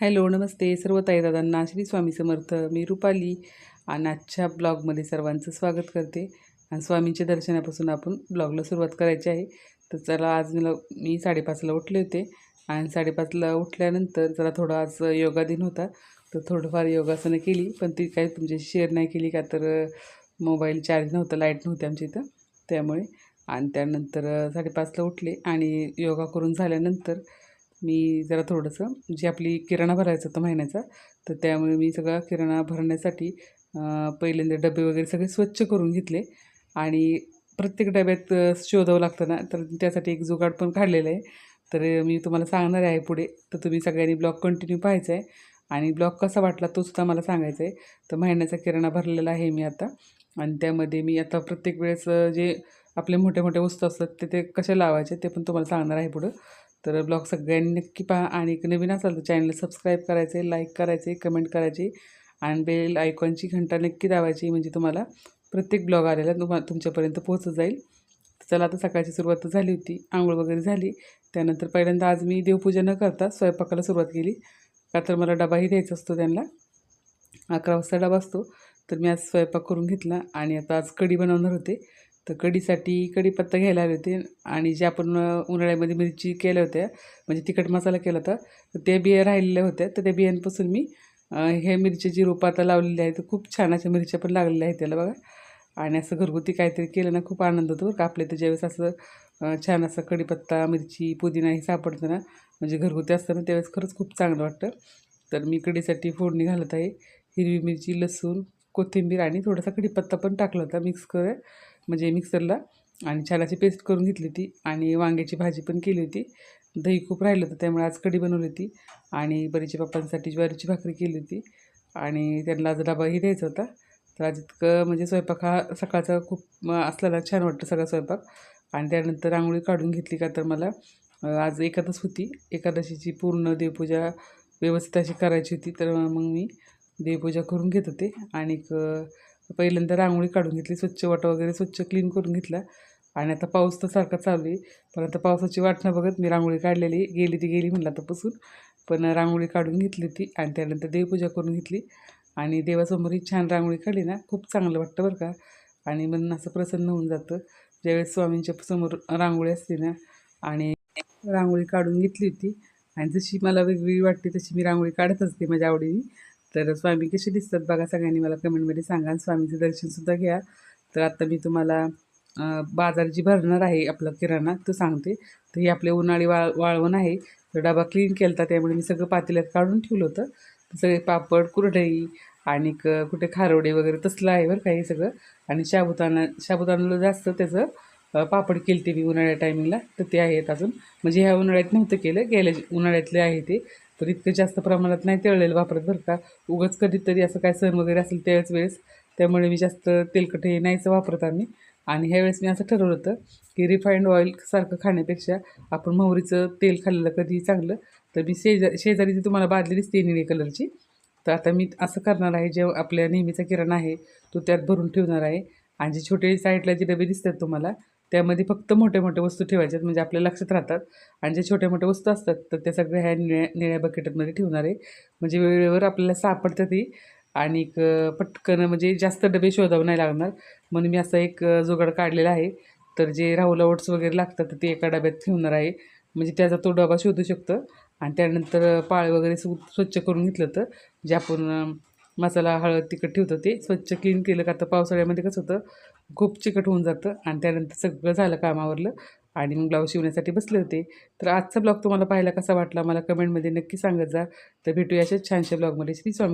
Hello नमस्ते सर्व ताईदादांना श्री स्वामी समर्थ. मी रुपाली आणि आजच्या ब्लॉगमध्ये सर्वांचं स्वागत करते. आणि स्वामींच्या दर्शनापासून आपण ब्लॉगला सुरुवात करायची आहे. तर चला आज मला मी साडेपाचला उठले होते. आणि साडेपाचला उठल्यानंतर जरा थोडा आज योगा दिन होता. तर थोडंफार योगासनं केली पण ती काही तुमच्याशी शेअर नाही केली का तर मोबाईल चार्ज नव्हतं लाइट नव्हती आमच्या इथं. त्यामुळे आणि त्यानंतर साडेपाचला उठले आणि योगा करून झाल्यानंतर मी जरा थोडंसं जी आपली किराणा भरायचं होतं महिन्याचा तर त्यामुळे मी सगळा किराणा भरण्यासाठी पहिल्यांदा डबे वगैरे सगळे स्वच्छ करून घेतले. आणि प्रत्येक डब्यात शोधावं लागतं ना तर त्यासाठी एक जुगाड पण काढलेलं आहे. तर मी तुम्हाला सांगणार आहे पुढे. तर तुम्ही सगळ्यांनी ब्लॉग कंटिन्यू पाहायचा आहे. आणि ब्लॉग कसा वाटला तो सुद्धा मला सांगायचा आहे. तर महिन्याचा किराणा भरलेला आहे मी आता. आणि त्यामध्ये मी आता प्रत्येक वेळेस जे आपले मोठे मोठे वस्तू असतात ते ते कसे लावायचे ते पण तुम्हाला सांगणार आहे पुढं. तर ब्लॉग सगळ्यांनी नक्की पहा आणि एक नवीन असाल तर चॅनलला सबस्क्राईब करायचे लाईक करायचे कमेंट करायचे आणि बेल आयकॉनची घंटा नक्की दाबायची म्हणजे तुम्हाला प्रत्येक ब्लॉग आलेला तुम्हा तुमच्यापर्यंत पोहोचत जाईल. चला आता सकाळची सुरुवात झाली होती आंघोळ वगैरे झाली. त्यानंतर पहिल्यांदा आज मी देवपूजा न करता स्वयंपाकाला सुरुवात केली. का तर मला डबाही द्यायचा असतो त्यांना. अकरा वाजता डबा असतो. तर मी आज स्वयंपाक करून घेतला आणि आता आज कढी बनवणार होते. तर कढीसाठी कढीपत्ता घ्यायला आले होते आणि जे आपण उन्हाळ्यामध्ये मिरची केल्या होत्या म्हणजे तिखट मसाला केला होता तर ते बिया राहिलेल्या होत्या. तर त्या बियांपासून मी हे मिरच्याची रोपं आता लावलेली आहेत तर खूप छान अशा मिरच्या पण लागलेल्या आहेत त्याला बघा. आणि असं घरगुती काहीतरी केलं ना खूप आनंद होतो बरं का. आपल्या इथं ज्यावेळेस असं छान असं कढीपत्ता मिरची पुदिना हे सापडतं ना म्हणजे घरगुती असतं ना त्यावेळेस खरंच खूप चांगलं वाटतं. तर मी कढीसाठी फोडणी घालत आहे हिरवी मिरची लसूण कोथिंबीर आणि थोडासा कढीपत्ता पण टाकला होता मिक्स कर म्हणजे मिक्सरला आणि छान अशी पेस्ट करून घेतली होती आणि वांग्याची भाजी पण केली होती. दही खूप राहिलं होतं त्यामुळे आज कढी बनवली होती आणि बरीच्या पप्पांसाठी ज्वारीची भाकरी केली होती आणि त्यांना आज डबाही द्यायचा होता. तर आज इतकं म्हणजे स्वयंपाक हा सकाळचा खूप असलेला छान वाटतं सगळा स्वयंपाक. आणि त्यानंतर रांगोळी काढून घेतली का तर मला आज एकादश होती. एकादशीची पूर्ण देवपूजा व्यवस्थित अशी करायची होती. तर मग मी देवपूजा करून घेत होते. आणि पहिल्यांदा रांगोळी काढून घेतली स्वच्छ वाटा वगैरे स्वच्छ क्लीन करून घेतला. आणि आता पाऊस तर सारखा चालू आहे. पण आता पावसाची वाट न बघत मी रांगोळी काढलेली. गेली ती गेली म्हणलं आता पासून पण रांगोळी काढून घेतली होती आणि त्यानंतर देवपूजा करून घेतली. आणि देवासमोर ही छान रांगोळी काढली ना. खूप चांगलं वाटतं बरं का. आणि मन असं प्रसन्न होऊन जातं. ज्यावेळेस स्वामींच्या समोर रांगोळी असते ना. आणि रांगोळी काढून घेतली होती. आणि जशी मला वेगवेगळी वाटते तशी मी रांगोळी काढत असते माझ्या आवडीने. तर स्वामी कसे दिसतात बघा सगळ्यांनी मला कमेंटमध्ये सांगा आणि स्वामीचं दर्शनसुद्धा घ्या. तर आत्ता मी तुम्हाला बाजार जी भरणार आहे आपला किराणा तो सांगते. तर हे आपले उन्हाळी वाळ वाळवण आहे. तर डबा क्लीन केला होता त्यामुळे मी सगळं पातेल्यात काढून ठेवलं होतं. तर सगळे पापड कुरडई आणि कुठे खारवडे वगैरे तसलं आहे बरं काही सगळं. आणि शाबुताना शाबुतानाला जास्त त्याचं पापड केले ते मी उन्हाळ्या टायमिंगला तर ते आहेत अजून. म्हणजे ह्या उन्हाळ्यात नव्हतं केलं गेल्या उन्हाळ्यातले आहे ते. तर इतकं जास्त प्रमाणात नाही तळलेलं वापरत बरं का. उगाच कधीतरी असं काय सण वगैरे असेल त्याच वेळेस त्यामुळे मी जास्त तेलकट हे नाहीच वापरत आम्ही. आणि ह्यावेळेस मी असं ठरवलं होतं की रिफाईंड ऑइल सारखं खाण्यापेक्षा आपण मोहरीचं तेल खाल्लेलं कधी चांगलं. तर मी शेजा शेजारी तुम्हाला बादली दिसते निळी कलरची तर आता मी असं करणार आहे जे आपल्या नेहमीचा किराणा आहे तो त्यात भरून ठेवणार आहे. आणि जे छोटे साईडला जे डबे दिसतात तुम्हाला त्यामध्ये फक्त मोठे मोठे वस्तू ठेवायच्यात म्हणजे आपल्या लक्षात राहतात. आणि जे छोट्या मोठ्या वस्तू असतात तर त्या सगळ्या ह्या निळ्या निळ्या बकेटमध्ये ठेवणार आहे. म्हणजे वेळेवर आपल्याला सापडतं ती. आणि पटकन म्हणजे जास्त डबे शोधावं नाही लागणार. म्हणून मी असा एक जुगाड काढलेला आहे. तर जे राहुला ओट्स वगैरे लागतात तर ते एका डब्यात ठेवणार आहे. म्हणजे त्याचा तो डबा शोधू शकतं. आणि त्यानंतर पाळ वगैरे सु स्वच्छ करून घेतलं तर जे आपण मसाला हळद तिखट ठेवतो ते स्वच्छ क्लीन केलं का? तर पावसाळ्यामध्ये कसं होतं खूप चिकट होऊन जातं आणि त्यानंतर सगळं झालं कामावरलं आणि मग ब्लाऊज शिवण्यासाठी बसले होते. तर आजचा ब्लॉग तुम्हाला पाहायला कसा वाटला? मला कमेंटमध्ये नक्की सांगत जा. तर भेटूया अशाच छानशा ब्लॉगमध्ये. श्री स्वामी